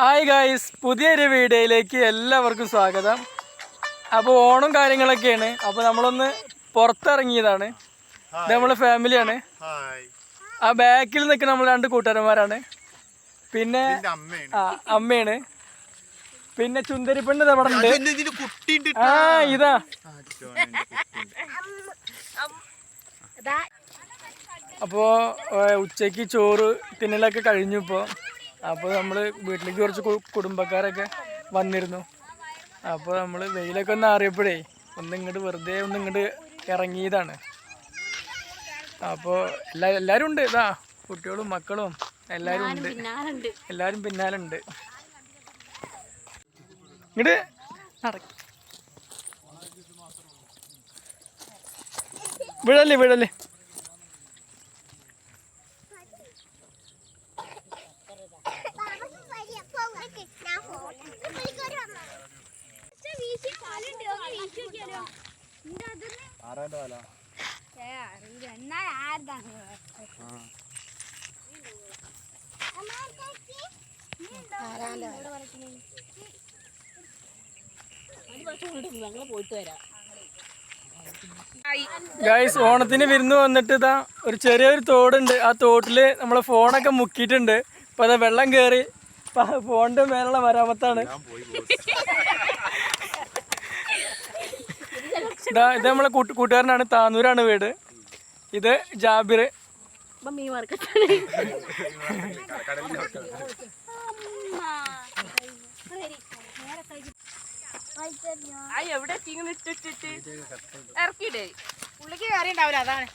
Hi guys പുതിയൊരു വീഡിയോയിലേക്ക് എല്ലാവർക്കും സ്വാഗതം. അപ്പോൾ ഓണം കാര്യങ്ങളൊക്കെയാണ്. അപ്പോൾ നമ്മളൊന്ന് പുറത്തിറങ്ങിയതാണ്. ഇത് നമ്മളെ ഫാമിലിയാണ്. ഹായ് ആ ബാക്കിൽ നിൽക്കുന്ന നമ്മൾ രണ്ട് കൂട്ടുകാരന്മാരാണ്. പിന്നെ അമ്മയാണ്. ആ അമ്മയാണ്. പിന്നെ ചുന്തരി പെണ്ണ് അവിടെ ഉണ്ട് ആ ഇതാ. അപ്പോൾ ഉച്ചയ്ക്ക് ചോറ് തിന്നലൊക്കെ കഴിഞ്ഞു ഇപ്പോൾ. അപ്പോൾ നമ്മൾ വീട്ടിലേക്ക് കുറച്ച് കുടുംബക്കാരൊക്കെ വന്നിരുന്നു. അപ്പോൾ നമ്മൾ വെയിലൊക്കെ ഒന്ന് അറിയപ്പോഴേ ഒന്ന് ഇങ്ങോട്ട് വെറുതെ ഒന്ന് ഇങ്ങോട്ട് ഇറങ്ങിയതാണ്. അപ്പോൾ എല്ലാ എല്ലാവരും ഉണ്ട്. ഇതാ കുട്ടികളും മക്കളും എല്ലാവരും ഉണ്ട്. എല്ലാവരും പിന്നാലുണ്ട്. ഇങ്ങോട്ട് നടക്ക. വിടല്ലേ വിടല്ലേ ഗൈസ് ഓണത്തിന് വിരുന്ന് വന്നിട്ട് ഇതാ ഒരു ചെറിയൊരു തോടുണ്ട്. ആ തോട്ടിൽ നമ്മളെ ഫോണൊക്കെ മുക്കിയിട്ടുണ്ട്. ഇപ്പൊ അതാ വെള്ളം കയറി ഫോണിന്റെ മേലുള്ള മരാമത്താണ്. ഇതാ ഇത് നമ്മളെ കൂട്ട് കൂട്ടുകാരനാണ് താനൂരാണ് വീട്. ഇത് ജാബിർ എവിടെ പുള്ളിക്ക് ഉണ്ടാവില്ല അതാണ്.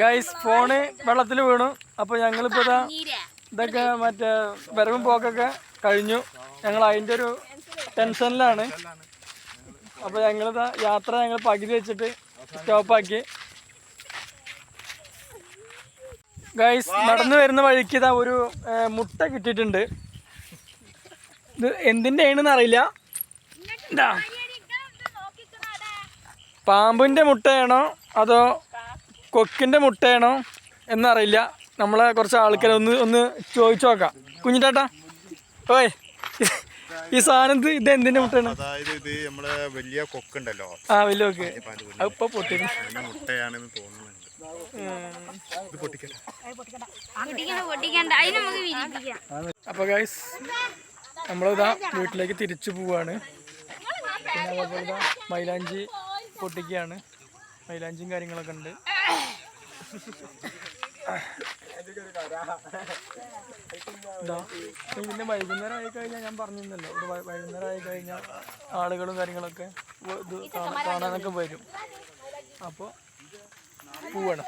ഗൈസ് ഫോണ് വെള്ളത്തിൽ വീണു. അപ്പൊ ഞങ്ങളിപ്പോ ഇതാ ഇതൊക്കെ മറ്റേ വരവും പോക്കൊക്കെ കഴിഞ്ഞു. ഞങ്ങൾ അതിന്റെ ഒരു ടെൻഷനിലാണ്. അപ്പൊ ഞങ്ങൾ യാത്ര ഞങ്ങൾ പകുതി വെച്ചിട്ട് സ്റ്റോപ്പാക്കി ഗൈസ് നടന്നു വരുന്ന വഴിക്ക് ഇതാ ഒരു മുട്ട കിട്ടിയിട്ടുണ്ട്. ഇത് എന്തിന്റെ ആണെന്ന് അറിയില്ല. ഇതാ. പാമ്പിന്റെ മുട്ടയാണോ അതോ കൊക്കിന്റെ മുട്ടയാണോ എന്നറിയില്ല. നമ്മളെ കുറച്ച് ആൾക്കാരെ ഒന്ന് ഒന്ന് ചോദിച്ചു നോക്കാം. കുഞ്ഞിട്ടാട്ടാ ഓയ് ഈ സാധനം ഇത് എന്തിനു എന്തിന്റെ മുട്ടയാണ്? അതായത് ഇത് നമ്മളെ വലിയ കൊക്കുണ്ടല്ലോ. ആ വലിയ കൊക്ക്. പൊട്ടിയിരുന്നു അതിന്റെ മുട്ടയാണെന്ന് തോന്നുന്നുണ്ട്. അപ്പോൾ ഗൈസ് നമ്മളിതാ വീട്ടിലേക്ക് തിരിച്ചു പോവാണ്. പിന്നെ അതേപോലെ ഇതാ മൈലാഞ്ചി പൊട്ടിക്കുകയാണ്. മൈലാഞ്ചിയും കാര്യങ്ങളൊക്കെ ഉണ്ട്. ഇപ്പൊ പിന്നെ വൈകുന്നേരം ആയി കഴിഞ്ഞാൽ ഞാൻ പറഞ്ഞിരുന്നല്ലോ വൈകുന്നേരം ആയി കഴിഞ്ഞാൽ ആളുകളും കാര്യങ്ങളൊക്കെ കാണാനൊക്കെ വരും. അപ്പോൾ പോവാണ്.